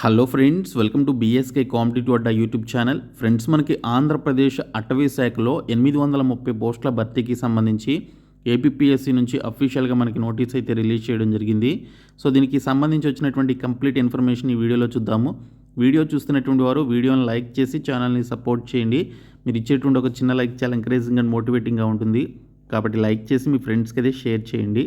Hello friends welcome to BSK competitive Adda YouTube channel friends మనకి ఆంధ్రప్రదేశ్ అటవీ శాఖలో ఎనిమిది వందల ముప్పై పోస్టుల భర్తీకి సంబంధించి ఏపీఎస్సి నుంచి అఫీషియల్గా మనకి నోటీస్ అయితే రిలీజ్ చేయడం జరిగింది. సో దీనికి సంబంధించి వచ్చినటువంటి కంప్లీట్ ఇన్ఫర్మేషన్ ఈ వీడియోలో చూద్దాము. వీడియో చూస్తున్నటువంటి వారు వీడియోని లైక్ చేసి ఛానల్ని సపోర్ట్ చేయండి. మీరు ఇచ్చేటువంటి ఒక చిన్న లైక్ చాలా ఎంకరేజింగ్ అండ్ మోటివేటింగ్గా ఉంటుంది. కాబట్టి లైక్ చేసి మీ ఫ్రెండ్స్కి అయితే షేర్ చేయండి.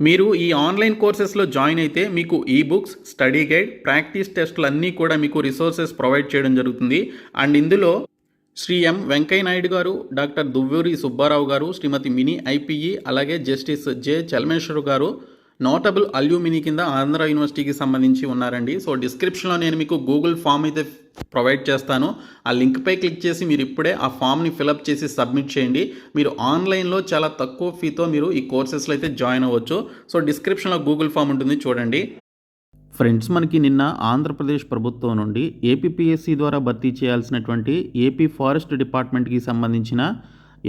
మీరు ఈ ఆన్లైన్ కోర్సెస్లో జాయిన్ అయితే మీకు ఈ బుక్స్ స్టడీ గైడ్ ప్రాక్టీస్ టెస్ట్లు అన్నీ కూడా మీకు రిసోర్సెస్ ప్రొవైడ్ చేయడం జరుగుతుంది. అండ్ ఇందులో శ్రీ ఎం వెంకయ్య నాయుడు గారు డాక్టర్ దువ్వూరి సుబ్బారావు గారు శ్రీమతి మినీ ఐపీఈ అలాగే జస్టిస్ జె చలమేశ్వర్ గారు నోటబుల్ అల్యూమిని కింద ఆంధ్ర యూనివర్సిటీకి సంబంధించి ఉన్నారండి. సో డిస్క్రిప్షన్లో నేను మీకు గూగుల్ ఫామ్ అయితే ప్రొవైడ్ చేస్తాను. ఆ లింక్పై క్లిక్ చేసి మీరు ఇప్పుడే ఆ ఫామ్ని ఫిలప్ చేసి సబ్మిట్ చేయండి. మీరు ఆన్లైన్లో చాలా తక్కువ ఫీతో మీరు ఈ కోర్సెస్లో అయితే జాయిన్ అవ్వచ్చు. సో డిస్క్రిప్షన్లో గూగుల్ ఫామ్ ఉంటుంది చూడండి. ఫ్రెండ్స్ మనకి నిన్న ఆంధ్రప్రదేశ్ ప్రభుత్వం నుండి ఏపీపీఎస్సీ ద్వారా భర్తీ చేయాల్సినటువంటి ఏపీ ఫారెస్ట్ డిపార్ట్మెంట్కి సంబంధించిన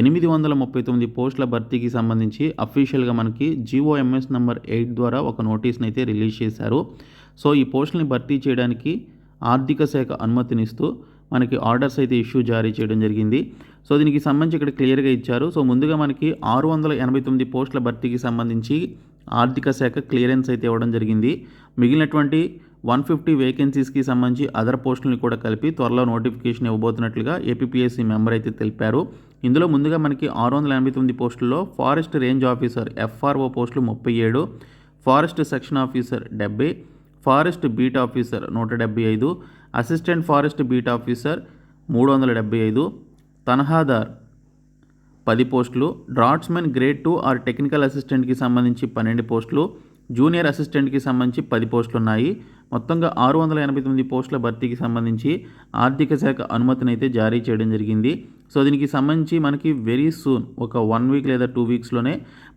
ఎనిమిది వందల ముప్పై తొమ్మిది పోస్టుల భర్తీకి సంబంధించి అఫీషియల్గా మనకి జీఓఎంఎస్ నెంబర్ ఎయిట్ ద్వారా ఒక నోటీస్ని అయితే రిలీజ్ చేశారు. సో ఈ పోస్టుల్ని భర్తీ చేయడానికి ఆర్థిక శాఖ అనుమతినిస్తూ మనకి ఆర్డర్స్ అయితే ఇష్యూ జారీ చేయడం జరిగింది. సో దీనికి సంబంధించి ఇక్కడ క్లియర్గా ఇచ్చారు. సో ముందుగా మనకి ఆరు వందల ఎనభై తొమ్మిది పోస్టుల భర్తీకి సంబంధించి ఆర్థిక శాఖ క్లియరెన్స్ అయితే ఇవ్వడం జరిగింది. మిగిలినటువంటి వన్ ఫిఫ్టీ వేకెన్సీస్కి సంబంధించి అదర్ పోస్టులను కూడా కలిపి త్వరలో నోటిఫికేషన్ ఇవ్వబోతున్నట్లుగా ఏపీఎస్సీ మెంబర్ అయితే తెలిపారు. ఇందులో ముందుగా మనకి ఆరు వందల ఎనభై తొమ్మిది పోస్టుల్లో ఫారెస్ట్ రేంజ్ ఆఫీసర్ ఎఫ్ఆర్ఓ పోస్టులు ముప్పై ఏడు ఫారెస్ట్ సెక్షన్ ఆఫీసర్ డెబ్బై ఫారెస్ట్ బీట్ ఆఫీసర్ నూట డెబ్బై ఐదు అసిస్టెంట్ ఫారెస్ట్ బీట్ ఆఫీసర్ మూడు వందల డెబ్బై ఐదు తనహాదార్ పది పోస్టులు draughtsmen grade two or technical అసిస్టెంట్కి సంబంధించి పన్నెండు పోస్టులు జూనియర్ అసిస్టెంట్కి సంబంధించి పది పోస్టులు ఉన్నాయి మొత్తంగా ఆరు వందల ఎనభై తొమ్మిది పోస్టుల భర్తీకి సంబంధించి ఆర్థిక శాఖ అనుమతిని అయితే జారీ చేయడం జరిగింది. సో దీనికి సంబంధించి మనకి వెరీ సూన్ ఒక వన్ వీక్ లేదా టూ వీక్స్లోనే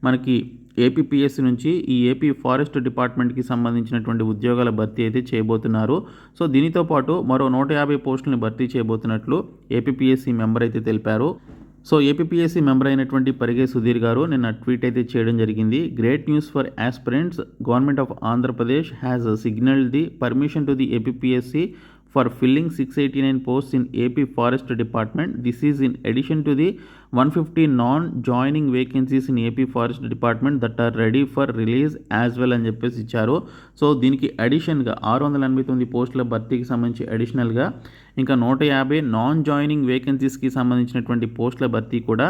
మనకి ఏపీపీఎస్సీ నుంచి ఈ ఏపీ ఫారెస్ట్ డిపార్ట్మెంట్కి సంబంధించినటువంటి ఉద్యోగాల భర్తీ అయితే చేయబోతున్నారు. సో దీనితో పాటు మరో నూట యాభై పోస్టులను భర్తీ చేయబోతున్నట్లు ఏపీపీఎస్సీ మెంబర్ అయితే తెలిపారు. సో ఏపీఎస్సీ మెంబర్ అయినటువంటి పరిగే సుధీర్ గారు నిన్న ట్వీట్ అయితే చేయడం జరిగింది. Great news for aspirants government of Andhra Pradesh has signal the permission to the APSC for filling six eighty nine post in AP forest department. This is in addition to the one fifty non joining vacancies in AP forest department that are ready for release as well అని చెప్పేసి ఇచ్చారు. So దీనికి అడిషన్గా ఆరు వందల ఎనభై తొమ్మిది పోస్టుల భర్తీకి సంబంధించి అడిషనల్గా ఇంకా నూట యాభై నాన్ జాయినింగ్ వేకెన్సీస్కి సంబంధించినటువంటి పోస్టుల భర్తీ కూడా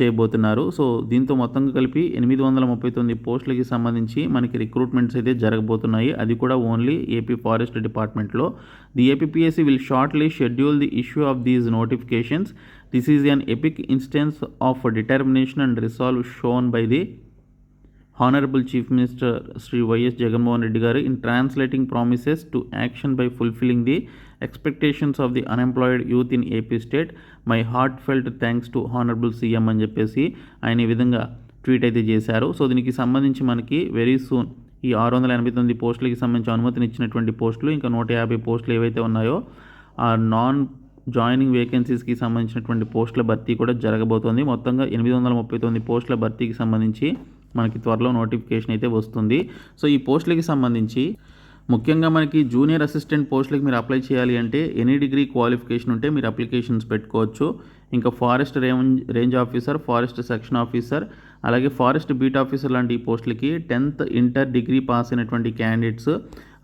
చేయబోతున్నారు. సో దీంతో మొత్తంగా కలిపి ఎనిమిది వందల ముప్పై తొమ్మిది పోస్టులకి సంబంధించి మనకి రిక్రూట్మెంట్స్ అయితే జరగబోతున్నాయి. అది కూడా ఓన్లీ ఏపీ ఫారెస్ట్ డిపార్ట్మెంట్లో. The APSC will shortly schedule the issue of these notifications. This is an epic instance of determination and resolve shown by the honourable chief minister Shri YS Jaganmohan Reddy గారు in translating promises to action by fulfilling the expectations of the unemployed youth in AP state my heartfelt thanks to honourable CM అని చెప్పేసి ఆయన ఈ విధంగా tweet అయితే చేశారు. So దీనికి సంబంధించి మనకి వెరీ సూన్ ఈ ఆరు వందల ఎనభై తొమ్మిది పోస్టులకి సంబంధించి అనుమతిని ఇచ్చినటువంటి పోస్టులు ఇంకా నూట యాభై పోస్టులు ఏవైతే ఉన్నాయో ఆ నాన్ జాయినింగ్ వేకెన్సీస్కి సంబంధించినటువంటి పోస్టుల భర్తీ కూడా జరగబోతోంది. మొత్తంగా ఎనిమిది వందల ముప్పై తొమ్మిది పోస్టుల భర్తీకి సంబంధించి మనకి త్వరలో నోటిఫికేషన్ అయితే వస్తుంది. సో ఈ పోస్టులకి సంబంధించి ముఖ్యంగా మనకి జూనియర్ అసిస్టెంట్ పోస్టులకి మీరు అప్లై చేయాలి అంటే ఎనీ డిగ్రీ క్వాలిఫికేషన్ ఉంటే మీరు అప్లికేషన్స్ పెట్టుకోవచ్చు. ఇంకా forest range range officer forest section officer అలాగే ఫారెస్ట్ బీట్ ఆఫీసర్ లాంటి పోస్టులకి టెన్త్ ఇంటర్ డిగ్రీ పాస్ అయినటువంటి క్యాండిడేట్స్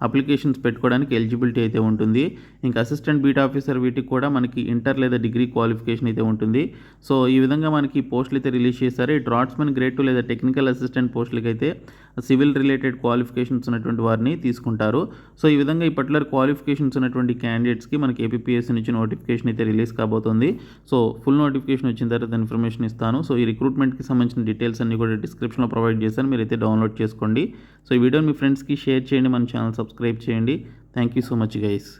అప్లికేషన్స్ పెట్టుకోవడానికి ఎలిజిబిలిటీ అయితే ఉంటుంది. ఇంకా అసిస్టెంట్ బీట్ ఆఫీసర్ వీటికి కూడా మనకి ఇంటర్ లేదా డిగ్రీ క్వాలిఫికేషన్ అయితే ఉంటుంది. సో ఈ విధంగా మనకి పోస్టులు అయితే రిలీజ్ చేశారు. ఈ డ్రాట్స్మెన్ గ్రేడ్ టూ లేదా టెక్నికల్ అసిస్టెంట్ పోస్టులకి అయితే సివిల్ రిలేటెడ్ క్వాలిఫికేషన్స్ ఉన్నటువంటి వారిని తీసుకుంటారు. సో ఈ విధంగా ఈ పర్టికులర్ క్వాలిఫికేషన్స్ ఉన్నటువంటి క్యాండిడేట్స్కి మనకి ఏపీఎస్సీ నుంచి నోటిఫికేషన్ అయితే రిలీజ్ కాబోతుంది. సో ఫుల్ నోటిఫికేషన్ వచ్చిన తర్వాత ఇన్ఫర్మేషన్ ఇస్తాను. సో ఈ రిక్రూట్మెంట్కి సంబంధించిన డీటెయిల్స్ అన్ని కూడా డిస్క్రిప్షన్లో ప్రొవైడ్ చేశాను. మీరైతే డౌన్లోడ్ చేసుకోండి. సో ఈ వీడియో మీ ఫ్రెండ్స్కి షేర్ చేయండి. మన ఛానల్ సబ్స్క్రైబ్ చేయండి. Thank you so much guys.